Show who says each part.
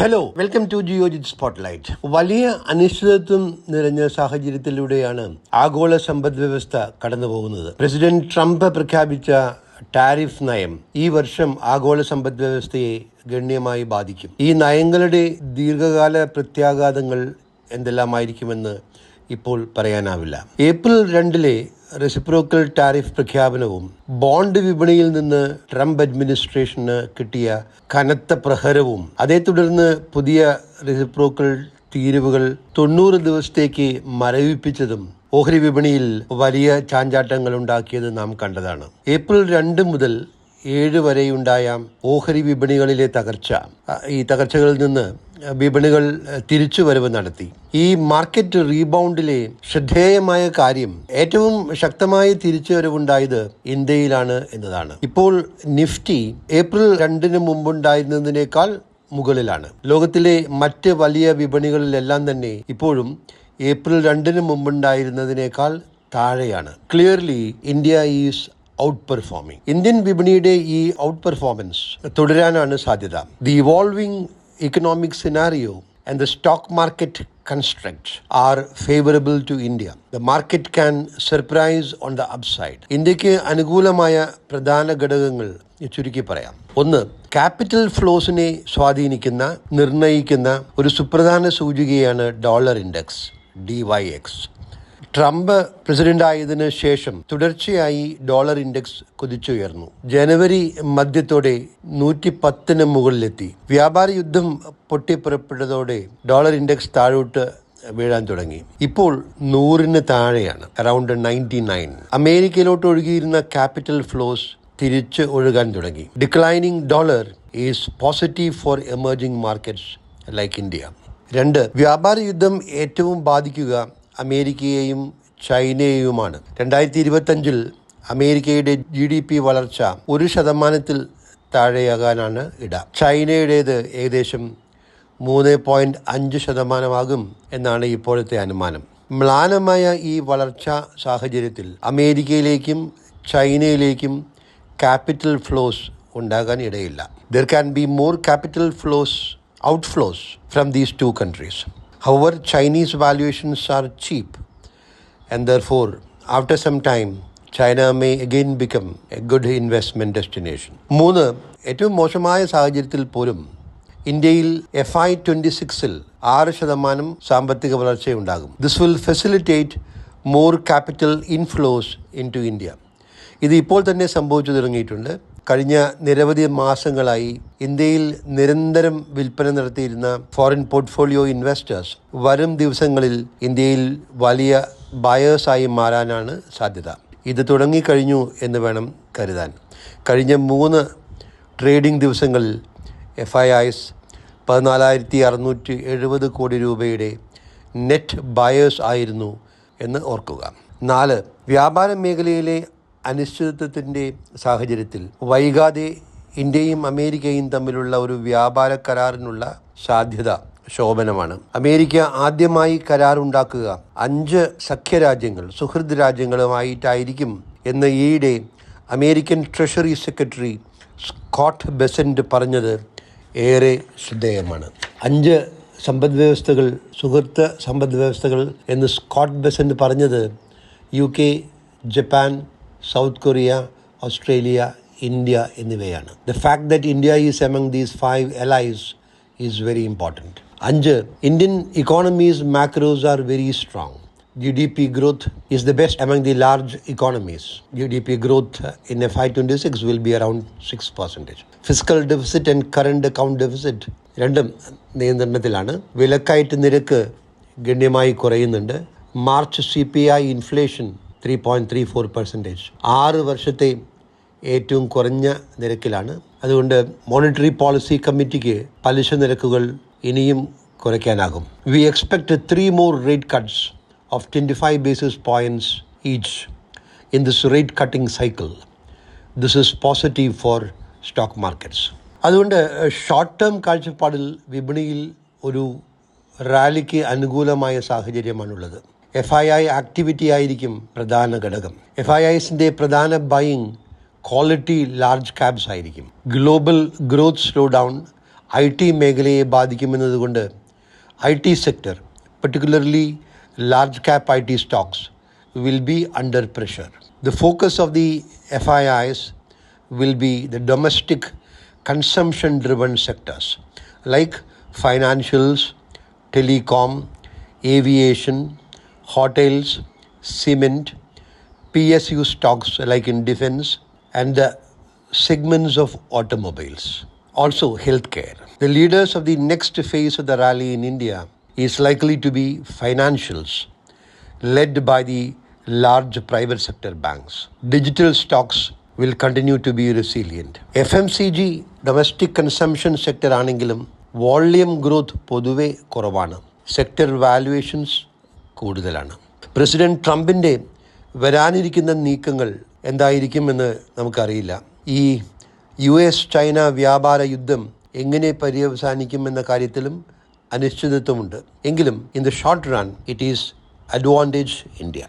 Speaker 1: Hello welcome to Geojit spotlight വലിയ അനിശ്ചിതത്വം നിറഞ്ഞ സാഹചര്യത്തിലൂടെയാണ് ആഗോള സമ്പദ് വ്യവസ്ഥ കടന്നു പോകുന്നത് പ്രസിഡന്റ് ട്രംപ് പ്രഖ്യാപിച്ച ടാരിഫ് നയം ഈ വർഷം ആഗോള സമ്പദ് വ്യവസ്ഥയെ ഗണ്യമായി ബാധിക്കും. ഈ നയങ്ങളുടെ ദീർഘകാല പ്രത്യാഘാതങ്ങൾ എന്തെല്ലാമായിരിക്കുമെന്ന് ഇപ്പോൾ പറയാനാവില്ല. ഏപ്രിൽ രണ്ടിലെ റെസിപ്രോക്കൽ ടാരിഫ് പ്രഖ്യാപനവും ബോണ്ട് വിപണിയിൽ നിന്ന് ട്രംപ് അഡ്മിനിസ്ട്രേഷന് കിട്ടിയ കനത്ത പ്രഹരവും അതേ തുടർന്ന് പുതിയ റെസിപ്രോക്കൽ തീരുവകൾ തൊണ്ണൂറ് ദിവസത്തേക്ക് മരവിപ്പിച്ചതും ഓഹരി വിപണിയിൽ വലിയ ചാഞ്ചാട്ടങ്ങൾ ഉണ്ടാക്കിയത് നാം കണ്ടതാണ്. ഏപ്രിൽ രണ്ട് മുതൽ ഏഴ് വരെയുണ്ടായ ഓഹരി വിപണികളിലെ തകർച്ച ഈ തകർച്ചകളിൽ നിന്ന് വിപണികൾ തിരിച്ചു തിരിച്ചുവരവ് നടത്തി. ഈ മാർക്കറ്റ് റീബൗണ്ടിലെ ശ്രദ്ധേയമായ കാര്യം ഏറ്റവും ശക്തമായ തിരിച്ചുവരവുണ്ടായത് ഇന്ത്യയിലാണ് എന്നതാണ്. ഇപ്പോൾ നിഫ്റ്റി ഏപ്രിൽ രണ്ടിന് മുമ്പുണ്ടായിരുന്നതിനേക്കാൾ മുകളിലാണ്. ലോകത്തിലെ മറ്റ് വലിയ വിപണികളിലെല്ലാം തന്നെ ഇപ്പോഴും ഏപ്രിൽ രണ്ടിന് മുമ്പുണ്ടായിരുന്നതിനേക്കാൾ താഴെയാണ്. Clearly India is outperforming Indian വിപണിയുടെ ഈ ഔട്ട് പെർഫോമൻസ് തുടരാനാണ് സാധ്യത. The evolving economic scenario and the stock market construct are favourable to India the market can surprise on the upside ഇന്ത്യയ്ക്ക് അനുകൂലമായ പ്രധാന ഘടകങ്ങൾ ചുരുക്കി പറയാം. ഒന്ന് ക്യാപിറ്റൽ ഫ്ലോസിനെ സ്വാധീനിക്കുന്ന നിർണയിക്കുന്ന ഒരു സുപ്രധാന സൂചികയാണ് dollar index D Y X Trump president ആയതിനു ശേഷം തുടർച്ചയായി ഡോളർ ഇൻഡെക്സ് കുതിച്ചുയർന്നു. ജനുവരി മധ്യത്തോടെ നൂറ്റി പത്തിന് മുകളിലെത്തി. വ്യാപാര യുദ്ധം പൊട്ടിപ്പുറപ്പെട്ടതോടെ ഡോളർ ഇൻഡെക്സ് താഴോട്ട് വീഴാൻ തുടങ്ങി. ഇപ്പോൾ നൂറിന് താഴെയാണ് അറൌണ്ട് നയന്റി നയൻ. അമേരിക്കയിലോട്ട് ഒഴുകിയിരുന്ന ക്യാപിറ്റൽ ഫ്ലോസ് തിരിച്ച് ഒഴുകാൻ തുടങ്ങി. Declining dollar is positive for emerging markets like India. രണ്ട് വ്യാപാര യുദ്ധം ഏറ്റവും ബാധിക്കുക അമേരിക്കയെയും ചൈനയെയുമാണ്. രണ്ടായിരത്തി ഇരുപത്തഞ്ചിൽ അമേരിക്കയുടെ ജി ഡി പി വളർച്ച ഒരു ശതമാനത്തിൽ താഴെയാകാനാണ് ഇട. ചൈനയുടേത് ഏകദേശം മൂന്ന് പോയിന്റ് അഞ്ച് ശതമാനമാകും എന്നാണ് ഇപ്പോഴത്തെ അനുമാനം. മ്ലാനമായ ഈ വളർച്ചാ സാഹചര്യത്തിൽ അമേരിക്കയിലേക്കും ചൈനയിലേക്കും ക്യാപിറ്റൽ ഫ്ലോസ് ഉണ്ടാകാൻ ഇടയില്ല. There can be more capital flows outflows from these two countries. However, Chinese valuations are cheap, and therefore, after some time, China may again become a good investment destination. മൂന്ന് ഏറ്റവും മോശമായ സാഹചര്യത്തിൽ പോലും ഇന്ത്യയിൽ F I twenty സിക്സിൽ ആറ് ശതമാനം സാമ്പത്തിക വളർച്ചയുണ്ടാകും this will facilitate more capital inflows into India ഇത് ഇപ്പോൾ തന്നെ സംഭവിച്ചു തുടങ്ങിയിട്ടുണ്ട്. കഴിഞ്ഞ നിരവധി മാസങ്ങളായി ഇന്ത്യയിൽ നിരന്തരം വിൽപ്പന നടത്തിയിരുന്ന ഫോറിൻ പോർട്ട്ഫോളിയോ ഇൻവെസ്റ്റേഴ്സ് വരും ദിവസങ്ങളിൽ ഇന്ത്യയിൽ വലിയ ബയേഴ്സായി മാറാനാണ് സാധ്യത. ഇത് തുടങ്ങിക്കഴിഞ്ഞു എന്ന് വേണം കരുതാൻ. കഴിഞ്ഞ മൂന്ന് ട്രേഡിംഗ് ദിവസങ്ങളിൽ എഫ് ഐ ഐസ് പതിനാലായിരത്തി അറുന്നൂറ്റി എഴുപത് കോടി രൂപയുടെ നെറ്റ് ബയേഴ്സ് ആയിരുന്നു എന്ന് ഓർക്കുക. നാല് വ്യാപാര മേഖലയിലെ അനിശ്ചിതത്വത്തിന്റെ സാഹചര്യത്തിൽ വൈകാതെ ഇന്ത്യയും അമേരിക്കയും തമ്മിലുള്ള ഒരു വ്യാപാര കരാറിനുള്ള സാധ്യത ശോഭനമാണ്. അമേരിക്ക ആദ്യമായി കരാറുണ്ടാക്കുക അഞ്ച് സഖ്യരാജ്യങ്ങൾ സുഹൃദ് രാജ്യങ്ങളുമായിട്ടായിരിക്കും എന്ന് ഈയിടെ American treasury secretary Scott Bessent പറഞ്ഞത് ഏറെ ശ്രദ്ധേയമാണ്. അഞ്ച് സമ്പദ് വ്യവസ്ഥകൾ സുഹൃത്ത് സമ്പദ് വ്യവസ്ഥകൾ എന്ന് സ്കോട്ട് ബെസന്റ് പറഞ്ഞത് U K Japan south Korea Australia India എന്നിവയാണ് the fact that India is among these five allies is very important അഞ്ച് Indian economies macros are very strong GDP growth is the best among the large economies. GDP growth in FY26 will be around 6%. Fiscal deficit and current account deficit രണ്ടും നിയന്ത്രണത്തിലാണ് വിലക്കയറ്റ നിരക്ക് ഗണ്യമായി കുറയുന്നുണ്ട് March C P I inflation three point three four percentage ആറ് വർഷത്തെ ഏറ്റവും കുറഞ്ഞ നിരക്കിലാണ്. അതുകൊണ്ട് മോണിറ്ററി പോളിസി കമ്മിറ്റിക്ക് പലിശ നിരക്കുകൾ ഇനിയും കുറയ്ക്കാനാകും. We expect three more rate cuts of 25 basis points each in this rate cutting cycle. This is positive for stock markets അതുകൊണ്ട് ഷോർട്ട് ടേം കാഴ്ചപ്പാടിൽ വിപണിയിൽ ഒരു റാലിക്ക് അനുകൂലമായ സാഹചര്യമാണുള്ളത്. എഫ് ഐ ഐ ആക്ടിവിറ്റി ആയിരിക്കും പ്രധാന ഘടകം എഫ് ഐ ഐസിന്റെ പ്രധാന ബൈയിങ് ക്വാളിറ്റി ലാർജ് ക്യാബ്സ് ആയിരിക്കും global growth slowdown I T മേഖലയെ ബാധിക്കുമെന്നതുകൊണ്ട് I T sector particularly large cap IT stocks will be under pressure. The focus of the FIIs will be the domestic consumption driven sectors like financials, telecom, aviation, hotels, cement, PSU stocks like in defense, and the segments of automobiles. Also, healthcare. The leaders of the next phase of the rally in India is likely to be financials, led by the large private sector banks. Digital stocks will continue to be resilient. FMCG domestic consumption sector ആണെങ്കിലും volume growth പൊതുവെ കുറവാണ് sector valuations കൂടുതലാണ്. President ട്രംപിന്റെ വരാനിരിക്കുന്ന നീക്കങ്ങൾ എന്തായിരിക്കുമെന്ന് നമുക്കറിയില്ല. ഈ യു എസ് ചൈന വ്യാപാര യുദ്ധം എങ്ങനെ പര്യവസാനിക്കുമെന്ന കാര്യത്തിലും അനിശ്ചിതത്വമുണ്ട്. എങ്കിലും in the short run it is advantage India